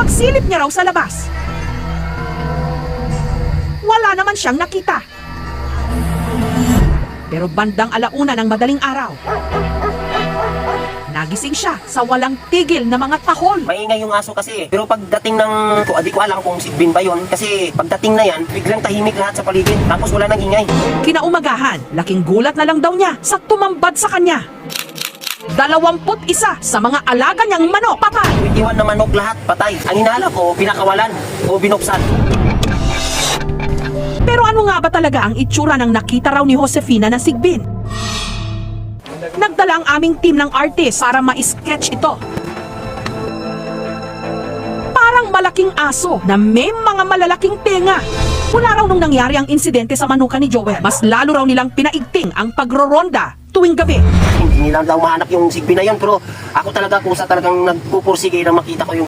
Pagsilip niya raw sa labas, wala naman siyang nakita. Pero bandang alauna ng madaling araw, nagising siya sa walang tigil na mga tahol. Maingay yung aso kasi eh. Pero pagdating ng, ko, di ko alam kung si Bin ba yun. Kasi pagdating na yan, biglang tahimik lahat sa paligid. Tapos wala nang ingay. Kinaumagahan, laking gulat na lang daw niya sa tumambad sa kanya. Dalawamput isa sa mga alaga niyang manok patay. 21 na manok lahat, patay. Ang inala ko, pinakawalan o binuksan. Pero ano nga ba talaga ang itsura ng nakita raw ni Josefina na sigbin? Nagdala ang aming team ng artist para ma-sketch ito. Parang malaking aso na may mga malalaking tenga. Mula raw nung nangyari ang insidente sa manuka ni Joel, mas lalo raw nilang pinaigting ang pagroronda tuwing gabi. Hindi nila daw mahanap yung sigbi na yun. Pero ako talaga kusa talagang nagpupursige na makita ko yung